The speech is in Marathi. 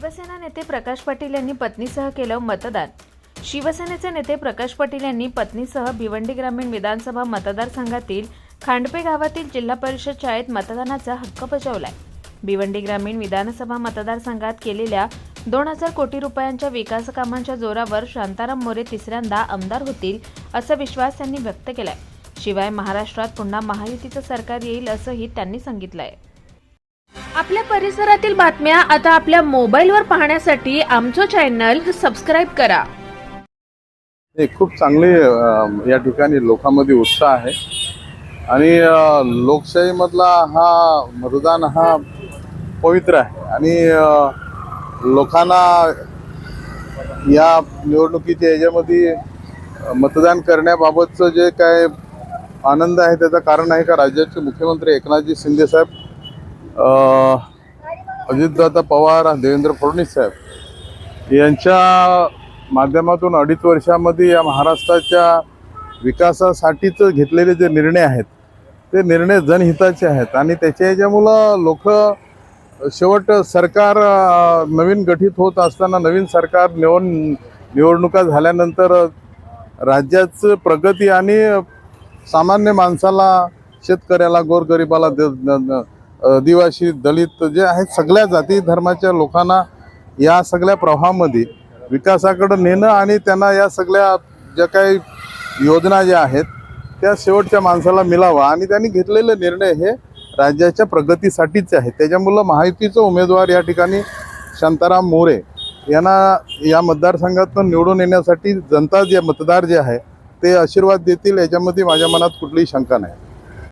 शिवसेना नेते प्रकाश पाटील यांनी पत्नीसह केलं मतदान. शिवसेनेचे नेते प्रकाश पाटील यांनी पत्नीसह भिवंडी ग्रामीण विधानसभा मतदारसंघातील खांडपे गावातील जिल्हा परिषद शाळेत मतदानाचा हक्क बजावलाय. भिवंडी ग्रामीण विधानसभा मतदारसंघात केलेल्या दोन हजार कोटी रुपयांच्या विकास कामांच्या जोरावर शांताराम मोरे तिसऱ्यांदा आमदार होतील असा विश्वास त्यांनी व्यक्त केलाय. शिवाय महाराष्ट्रात पुन्हा महायुतीचं सरकार येईल असंही त्यांनी सांगितलं आहे आपल्या परिसरातील बातम्या आता आपल्या मोबाईलवर पाहण्यासाठी आमचं चॅनल सबस्क्राईब करा. हे खूप चांगले अ, या ठिकाणी लोकांमध्ये उत्साह आहे. आणि अ, लोकशाहीमधला हा मतदान हा पवित्र आहे. आणि अ, लोकांना या निवडणुकीच्या याच्यामध्ये अ, मतदान करण्याबाबतचं जे काय आनंद आहे त्याचं कारण आहे का? राज्याचे मुख्यमंत्री एकनाथजी शिंदे साहेब अजितदादा पवार देवेंद्र फडणवीस साहेब यांच्या माध्यमातून अडीच वर्षामध्ये या महाराष्ट्राच्या विकासासाठीच घेतलेले जे निर्णय आहेत ते निर्णय जनहिताचे आहेत आणि त्याच्या याच्यामुळं लोक शेवट सरकार नवीन गठीत होत असताना नवीन सरकार निवड निवडणुका झाल्यानंतर राज्याचं प्रगती आणि सामान्य माणसाला शेतकऱ्याला गोरगरिबाला द- द- द- आदिवासी दलित जे आहेत सगळ्या जाती धर्माच्या लोकांना या सगळ्या प्रवाहामध्ये विकासाकडं नेणं आणि त्यांना या सगळ्या ज्या काही योजना ज्या आहेत त्या शेवटच्या माणसाला मिळावा. आणि त्यांनी घेतलेले निर्णय हे राज्याच्या प्रगतीसाठीच आहेत. त्याच्यामुळं महायुतीचं उमेदवार या ठिकाणी शांताराम मोरे यांना या मतदारसंघातून निवडून येण्यासाठी जनता जे मतदार जे आहे ते आशीर्वाद देतील. याच्यामध्ये माझ्या मनात कुठलीही शंका नाही.